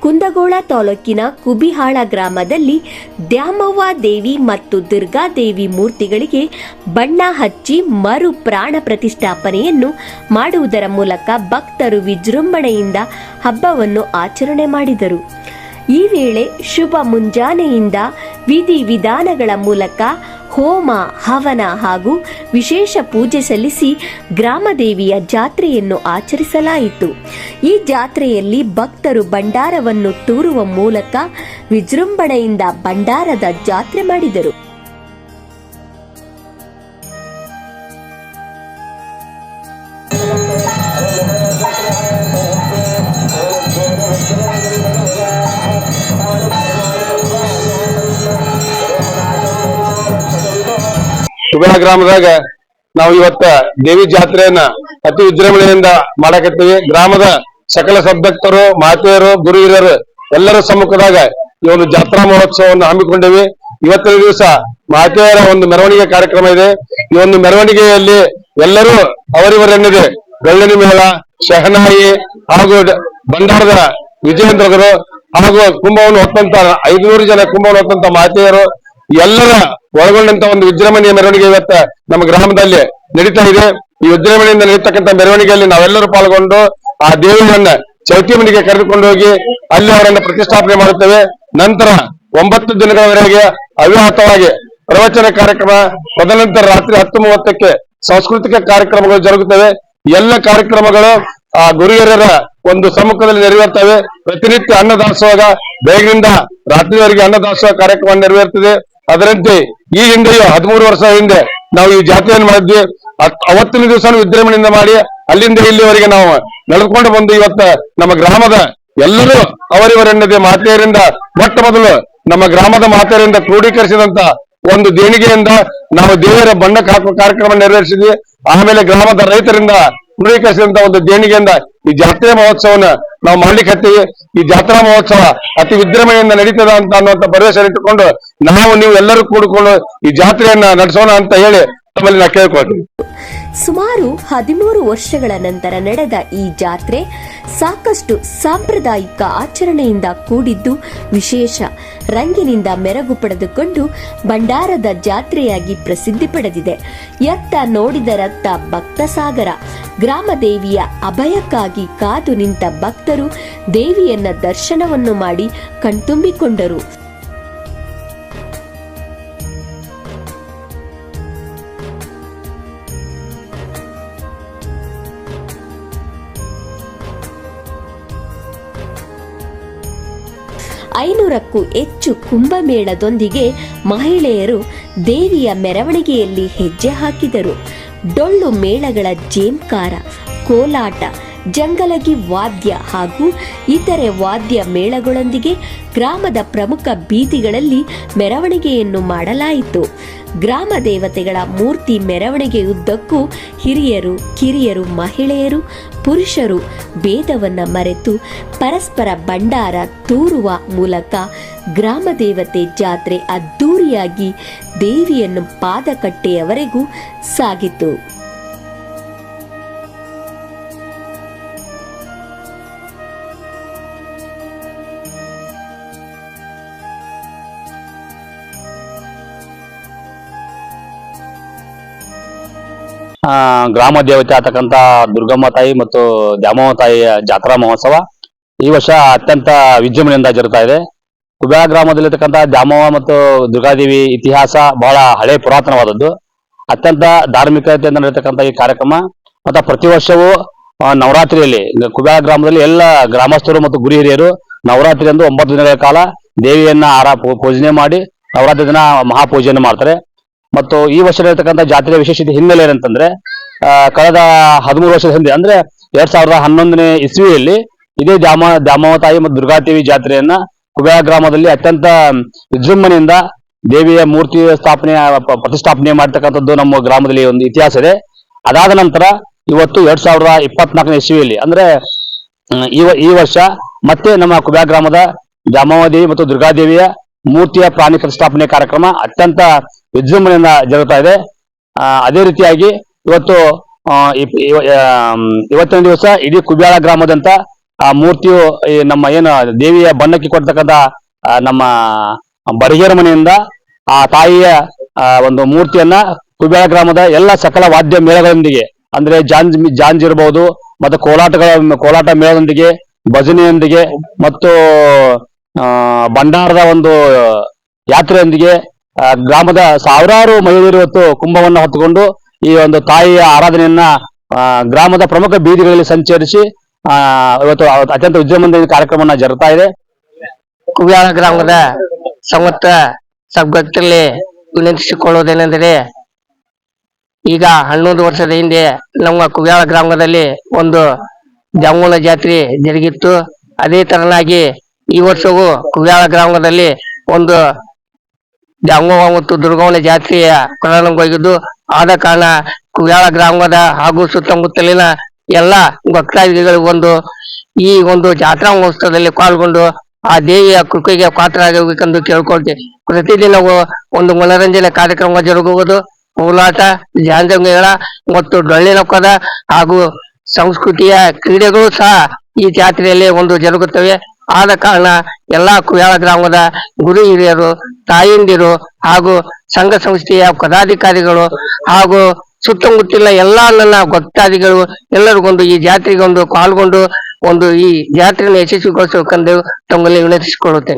ಕುಂದಗೋಳ ತಾಲೂಕಿನ ಕುಬಿಹಾಳ ಗ್ರಾಮದಲ್ಲಿ ದ್ಯಾಮವ್ವ ದೇವಿ ಮತ್ತು ದುರ್ಗಾದೇವಿ ಮೂರ್ತಿಗಳಿಗೆ ಬಣ್ಣ ಹಚ್ಚಿ ಮರು ಪ್ರಾಣ ಪ್ರತಿಷ್ಠಾಪನೆಯನ್ನು ಮಾಡುವುದರ ಮೂಲಕ ಭಕ್ತರು ವಿಜೃಂಭಣೆಯಿಂದ ಹಬ್ಬವನ್ನು ಆಚರಣೆ ಮಾಡಿದರು. ಈ ವೇಳೆ ಶುಭ ಮುಂಜಾನೆಯಿಂದ ವಿಧಿ ವಿಧಾನಗಳ ಮೂಲಕ ಹೋಮ, ಹವನ ಹಾಗೂ ವಿಶೇಷ ಪೂಜೆ ಸಲ್ಲಿಸಿ ಗ್ರಾಮದೇವಿಯ ಜಾತ್ರೆಯನ್ನು ಆಚರಿಸಲಾಯಿತು. ಈ ಜಾತ್ರೆಯಲ್ಲಿ ಭಕ್ತರು ಭಂಡಾರವನ್ನು ತೂರುವ ಮೂಲಕ ವಿಜೃಂಭಣೆಯಿಂದ ಭಂಡಾರದ ಜಾತ್ರೆ ಮಾಡಿದರು. ಸುಗಣ ಗ್ರಾಮದಾಗ ನಾವು ಇವತ್ತ ದೇವಿ ಜಾತ್ರೆಯನ್ನ ಅತಿ ವಿಜೃಂಭಣೆಯಿಂದ ಮಾಡಕತ್ತೀವಿ. ಗ್ರಾಮದ ಸಕಲ ಸದ್ಭಕ್ತರು ಮಾತೆಯರು ಗುರು ಹಿರಿಯರು ಎಲ್ಲರ ಸಮ್ಮುಖದಾಗ ಈ ಒಂದು ಜಾತ್ರಾ ಮಹೋತ್ಸವವನ್ನು ಹಮ್ಮಿಕೊಂಡಿವಿ. ಇವತ್ತಿನ ದಿವಸ ಮಾತೆಯರ ಒಂದು ಮೆರವಣಿಗೆ ಕಾರ್ಯಕ್ರಮ ಇದೆ. ಈ ಒಂದು ಮೆರವಣಿಗೆಯಲ್ಲಿ ಎಲ್ಲರೂ ಅವರಿವರೆನ್ನಿದೆ ಗಳ್ಳನಿ ಮೇಳ, ಶಹನಾಯಿ ಹಾಗೂ ಬಂಡಾರದ ವಿಜಯೇಂದ್ರಗರು ಹಾಗೂ ಕುಂಭವನ್ನು ಹೊತ್ತಂತ ಐದುನೂರು ಜನ ಕುಂಭವನ್ನು ಹೊತ್ತಂತ ಮಾತೆಯರು ಎಲ್ಲರ ಒಳಗೊಂಡಂತ ಒಂದು ವಿಜೃಂಭಣೆಯ ಮೆರವಣಿಗೆ ಇವತ್ತ ನಮ್ಮ ಗ್ರಾಮದಲ್ಲಿ ನಡೀತಾ ಇದೆ. ಈ ವಿಜೃಂಭಣೆಯಿಂದ ನಡೀತಕ್ಕಂಥ ಮೆರವಣಿಗೆಯಲ್ಲಿ ನಾವೆಲ್ಲರೂ ಪಾಲ್ಗೊಂಡು ಆ ದೇವಿಯನ್ನ ಚೌತಿ ಮನೆಗೆ ಕರೆದುಕೊಂಡು ಹೋಗಿ ಅಲ್ಲಿ ಅವರನ್ನ ಪ್ರತಿಷ್ಠಾಪನೆ ಮಾಡುತ್ತೇವೆ. ನಂತರ ಒಂಬತ್ತು ದಿನಗಳವರೆಗೆ ಅವ್ಯಾಹತವಾಗಿ ಪ್ರವಚನ ಕಾರ್ಯಕ್ರಮ, ತದನಂತರ ರಾತ್ರಿ ಹತ್ತು ಮೂವತ್ತಕ್ಕೆ ಸಾಂಸ್ಕೃತಿಕ ಕಾರ್ಯಕ್ರಮಗಳು ಜರುಗುತ್ತವೆ. ಎಲ್ಲ ಕಾರ್ಯಕ್ರಮಗಳು ಆ ಗುರುಹಿರಿಯರ ಒಂದು ಸಮ್ಮುಖದಲ್ಲಿ ನೆರವೇರ್ತವೆ. ಪ್ರತಿನಿತ್ಯ ಅನ್ನದಾಸೋಹ ಬೆಳಗಿನಿಂದ ರಾತ್ರಿವರೆಗೆ ಅನ್ನದಾಸೋಹ ಕಾರ್ಯಕ್ರಮ ನೆರವೇರ್ತದೆ. ಅದರಂತೆ ಈ ಹಿಂದೆಯೂ ಹದಿಮೂರು ವರ್ಷ ಹಿಂದೆ ನಾವು ಈ ಜಾತ್ರೆಯನ್ನು ಮಾಡಿದ್ವಿ. ಅವತ್ತಿನ ದಿವಸ ವಿಜೃಂಭಣೆಯಿಂದ ಮಾಡಿ ಅಲ್ಲಿಂದ ಇಲ್ಲಿವರೆಗೆ ನಾವು ನಡೆದುಕೊಂಡು ಬಂದು ಇವತ್ತ ನಮ್ಮ ಗ್ರಾಮದ ಎಲ್ಲರೂ ಅವರಿವರೆನ್ನದೆ ಮಾತೆಯರಿಂದ ಮೊಟ್ಟ ಮೊದಲು ನಮ್ಮ ಗ್ರಾಮದ ಮಾತೆಯರಿಂದ ಕ್ರೋಢೀಕರಿಸಿದಂತ ಒಂದು ದೇಣಿಗೆಯಿಂದ ನಾವು ದೇವರ ಬಣ್ಣಕ್ಕೆ ಹಾಕುವ ಕಾರ್ಯಕ್ರಮ ನೆರವೇರಿಸಿದ್ವಿ. ಆಮೇಲೆ ಗ್ರಾಮದ ರೈತರಿಂದ ಕ್ರೋಢೀಕರಿಸಿದಂತ ಒಂದು ದೇಣಿಗೆಯಿಂದ ಈ ಜಾತ್ರೆ ಮಹೋತ್ಸವನ ನಾವು ಮಾಡ್ಲಿಕ್ಕೆ ಹತ್ತೀವಿ. ಈ ಜಾತ್ರಾ ಮಹೋತ್ಸವ ಅತಿ ವಿಜೃಂಭಣೆಯಿಂದ ನಡೀತದ ಅಂತ ಅನ್ನುವಂತ ಭರವಸೆ ಇಟ್ಟುಕೊಂಡು ನಾವು ನೀವು ಎಲ್ಲರೂ ಕೂಡಿಕೊಂಡು ಈ ಜಾತ್ರೆಯನ್ನ ನಡೆಸೋಣ ಅಂತ ಹೇಳಿ ತಮ್ಮಲ್ಲಿ ನಾ ಕೇಳ್ಕೊಳ್ತೀವಿ ಸುಮಾರು ಹದಿಮೂರು ವರ್ಷಗಳ ನಂತರ ನಡೆದ ಈ ಜಾತ್ರೆ ಸಾಕಷ್ಟು ಸಾಂಪ್ರದಾಯಿಕ ಆಚರಣೆಯಿಂದ ಕೂಡಿದ್ದು, ವಿಶೇಷ ರಂಗಿನಿಂದ ಮೆರಗು ಪಡೆದುಕೊಂಡು ಭಂಡಾರದ ಜಾತ್ರೆಯಾಗಿ ಪ್ರಸಿದ್ಧಿ ಪಡೆದಿದೆ. ಎತ್ತ ನೋಡಿದರತ್ತ ಭಕ್ತ ಸಾಗರ, ಗ್ರಾಮ ದೇವಿಯ ಅಭಯಕ್ಕಾಗಿ ಕಾದು ನಿಂತ ಭಕ್ತರು ದೇವಿಯನ್ನ ದರ್ಶನವನ್ನು ಮಾಡಿ ಕಣ್ತುಂಬಿಕೊಂಡರು. ಐನೂರಕ್ಕೂ ಹೆಚ್ಚು ಕುಂಭಮೇಳದೊಂದಿಗೆ ಮಹಿಳೆಯರು ದೇವಿಯ ಮೆರವಣಿಗೆಯಲ್ಲಿ ಹೆಜ್ಜೆ ಹಾಕಿದರು. ಡೊಳ್ಳು ಮೇಳಗಳ ಜೇಮ್ಕಾರ ಕೋಲಾಟ ಜಂಗಲಗಿ ವಾದ್ಯ ಹಾಗೂ ಇತರೆ ವಾದ್ಯ ಮೇಳಗಳೊಂದಿಗೆ ಗ್ರಾಮದ ಪ್ರಮುಖ ಬೀದಿಗಳಲ್ಲಿ ಮೆರವಣಿಗೆಯನ್ನು ಮಾಡಲಾಯಿತು. ಗ್ರಾಮ ದೇವತೆಗಳ ಮೂರ್ತಿ ಮೆರವಣಿಗೆಯುದ್ದಕ್ಕೂ ಹಿರಿಯರು, ಕಿರಿಯರು, ಮಹಿಳೆಯರು, ಪುರುಷರು ಭೇದವನ್ನು ಮರೆತು ಪರಸ್ಪರ ಭಂಡಾರ ತೂರುವ ಮೂಲಕ ಗ್ರಾಮ ದೇವತೆ ಜಾತ್ರೆ ಅದ್ದೂರಿಯಾಗಿ ದೇವಿಯನ್ನು ಪಾದಕಟ್ಟೆಯವರೆಗೂ ಸಾಗಿತು. ಗ್ರಾಮ ದೇವತೆ ಆತಕ್ಕಂತ ದುರ್ಗಮ್ಮ ತಾಯಿ ಮತ್ತು ದ್ಯಾಮವ್ವ ತಾಯಿಯ ಜಾತ್ರಾ ಮಹೋತ್ಸವ ಈ ವರ್ಷ ಅತ್ಯಂತ ವಿಜೃಂಭಣೆಯಿಂದ ಜರುಗ್ತಾ ಇದೆ. ಕುಬೇರ ಗ್ರಾಮದಲ್ಲಿರ್ತಕ್ಕಂಥ ದ್ಯಾಮವ್ವ ಮತ್ತು ದುರ್ಗಾದೇವಿ ಇತಿಹಾಸ ಬಹಳ ಹಳೆ ಪುರಾತನವಾದದ್ದು. ಅತ್ಯಂತ ಧಾರ್ಮಿಕತೆಯಿಂದ ನಡೆಯತಕ್ಕಂಥ ಈ ಕಾರ್ಯಕ್ರಮ ಮತ್ತು ಪ್ರತಿ ವರ್ಷವೂ ನವರಾತ್ರಿಯಲ್ಲಿ, ಕುಬೇರ ಗ್ರಾಮದಲ್ಲಿ ಎಲ್ಲ ಗ್ರಾಮಸ್ಥರು ಮತ್ತು ಗುರು ಹಿರಿಯರು ನವರಾತ್ರಿ ಎಂದು ಒಂಬತ್ತು ದಿನಗಳ ಕಾಲ ದೇವಿಯನ್ನ ಆರಾ ಪೂಜನೆ ಮಾಡಿ ನವರಾತ್ರಿ ದಿನ ಮಹಾಪೂಜೆಯನ್ನು ಮಾಡ್ತಾರೆ. ಮತ್ತು ಈ ವರ್ಷ ಇರತಕ್ಕಂಥ ಜಾತ್ರೆಯ ವಿಶೇಷತೆ ಹಿನ್ನೆಲೆ ಏನಂತಂದ್ರೆ ಕಳೆದ ಹದಿಮೂರು ವರ್ಷದ ಹಿಂದೆ, ಅಂದ್ರೆ ಎರಡ್ ಸಾವಿರದ ಹನ್ನೊಂದನೇ ಇಸ್ವಿಯಲ್ಲಿ ಇದೇ ದ್ಯಾಮ, ದ್ಯಾಮವತಾಯಿ ಮತ್ತು ದುರ್ಗಾದೇವಿ ಜಾತ್ರೆಯನ್ನ ಕುಬೇರ ಗ್ರಾಮದಲ್ಲಿ ಅತ್ಯಂತ ವಿಜೃಂಭಣೆಯಿಂದ ದೇವಿಯ ಮೂರ್ತಿ ಸ್ಥಾಪನೆ ಪ್ರತಿಷ್ಠಾಪನೆ ಮಾಡ್ತಕ್ಕಂಥದ್ದು ನಮ್ಮ ಗ್ರಾಮದಲ್ಲಿ ಒಂದು ಇತಿಹಾಸ ಇದೆ. ಅದಾದ ನಂತರ ಇವತ್ತು ಎರಡ್ ಸಾವಿರದ ಇಪ್ಪತ್ನಾಲ್ಕನೇ ಇಸ್ವಿಯಲ್ಲಿ, ಅಂದ್ರೆ ಈ ವರ್ಷ ಮತ್ತೆ ನಮ್ಮ ಕುಬ್ಯಾ ಗ್ರಾಮದ ದ್ಯಾಮವ್ವದೇವಿ ಮತ್ತು ದುರ್ಗಾದೇವಿಯ ಮೂರ್ತಿಯ ಪ್ರಾಣಿ ಪ್ರತಿಷ್ಠಾಪನೆ ಕಾರ್ಯಕ್ರಮ ಅತ್ಯಂತ ವಿಜೃಂಭಣೆಯಿಂದ ಜರುಗ್ತಾ ಇದೆ. ಅದೇ ರೀತಿಯಾಗಿ ಇವತ್ತು ಇವತ್ತಿನ ದಿವಸ ಇಡೀ ಕುಬ್ಯಾಳ ಗ್ರಾಮದಂತ ಆ ಮೂರ್ತಿಯು ಈ ನಮ್ಮ ಏನು ದೇವಿಯ ಬಣ್ಣಕ್ಕೆ ಕೊಡ್ತಕ್ಕಂಥ ನಮ್ಮ ಬರಿಗೇರ ಮನೆಯಿಂದ ಆ ತಾಯಿಯ ಒಂದು ಮೂರ್ತಿಯನ್ನ ಕುಬ್ಯಾಳ ಗ್ರಾಮದ ಎಲ್ಲ ಸಕಲ ವಾದ್ಯ ಮೇಳಗಳೊಂದಿಗೆ, ಅಂದ್ರೆ ಜಾಂಜ್ ಜಾಂಜ್ ಇರಬಹುದು ಮತ್ತು ಕೋಲಾಟಗಳ, ಕೋಲಾಟ ಮೇಳದೊಂದಿಗೆ, ಭಜನೆಯೊಂದಿಗೆ, ಮತ್ತು ಭಂಡಾರದ ಒಂದು, ಯಾತ್ರೆಯೊಂದಿಗೆ ಗ್ರಾಮದ ಸಾವಿರಾರು ಮಹಿಳೆಯರು ಇವತ್ತು ಕುಂಭವನ್ನು ಹೊತ್ತುಕೊಂಡು ಈ ಒಂದು ತಾಯಿಯ ಆರಾಧನೆಯನ್ನ ಗ್ರಾಮದ ಪ್ರಮುಖ ಬೀದಿಗಳಲ್ಲಿ ಸಂಚರಿಸಿ ಇವತ್ತು ಅತ್ಯಂತ ವಿಜೃಂಭಣೆಯ ಕಾರ್ಯಕ್ರಮವನ್ನ ಜರುಗ್ತಾ ಇದೆ. ಕುವ್ಯಾಳ ಗ್ರಾಮದ ಸಮತ್ತ ಸದ್ಭಕ್ತರಲ್ಲಿ ವಿನಂತಿಸಿಕೊಳ್ಳುವುದೇನೆಂದರೆ ಈಗ ಹನ್ನೊಂದು ವರ್ಷದ ಹಿಂದೆ ನಮ್ಮ ಕುವ್ಯಾಳ ಗ್ರಾಮದಲ್ಲಿ ಒಂದು ಜಾಮೂಲ ಜಾತ್ರೆ ಜರುಗಿತ್ತು. ಅದೇ ತರನಾಗಿ ಈ ವರ್ಷವೂ ಕುವ್ಯಾಳ ಗ್ರಾಮದಲ್ಲಿ ಒಂದು ಜಾಂಗವ ಮತ್ತು ದುರ್ಗವನ ಜಾತ್ರೆಯ ಪ್ರಾರಂಭವಾಗಿದ್ದು ಆದ ಕಾರಣ ಕುವ್ಯಾಳ ಗ್ರಾಮದ ಹಾಗೂ ಸುತ್ತಮುತ್ತಲಿನ ಎಲ್ಲ ಭಕ್ತಾದಿಗಳು ಒಂದು ಈ ಒಂದು ಜಾತ್ರಾ ಮಹೋತ್ಸವದಲ್ಲಿ ಪಾಲ್ಗೊಂಡು ಆ ದೇವಿಯ ಕೃಪೆಗೆ ಪಾತ್ರರಾಗಬೇಕೆಂದು ಕೇಳ್ಕೊಳ್ತೇವೆ ಪ್ರತಿದಿನವೂ ಒಂದು ಮನರಂಜನೆ ಕಾರ್ಯಕ್ರಮ ಜರುಗುವುದು, ಕೋಲಾಟ ಜಾಂಜಮೇಳ ಮತ್ತು ಡೊಳ್ಳಿನ ಹಾಗೂ ಸಂಸ್ಕೃತಿಯ ಕ್ರೀಡೆಗಳು ಸಹ ಈ ಜಾತ್ರೆಯಲ್ಲಿ ಒಂದು ಜರುಗುತ್ತವೆ. ಆದ ಕಾರಣ ಎಲ್ಲಾ ಕುಯಾಳ ಗ್ರಾಮದ ಗುರು ಹಿರಿಯರು, ತಾಯಂದಿರು ಹಾಗೂ ಸಂಘ ಸಂಸ್ಥೆಯ ಪದಾಧಿಕಾರಿಗಳು ಹಾಗೂ ಸುತ್ತಮುತ್ತಲಿನ ಎಲ್ಲಾ ನನ್ನ ಭಕ್ತಾದಿಗಳು ಎಲ್ಲರಿಗೊಂದು ಈ ಜಾತ್ರೆಗೊಂದು ಪಾಲ್ಗೊಂಡು ಒಂದು ಈ ಜಾತ್ರೆಯನ್ನು ಯಶಸ್ವಿಗೊಳಿಸಬೇಕೆಂದು ತಮ್ಮಲ್ಲಿ ವಿನಂತಿಸಿಕೊಳ್ಳುತ್ತೇನೆ.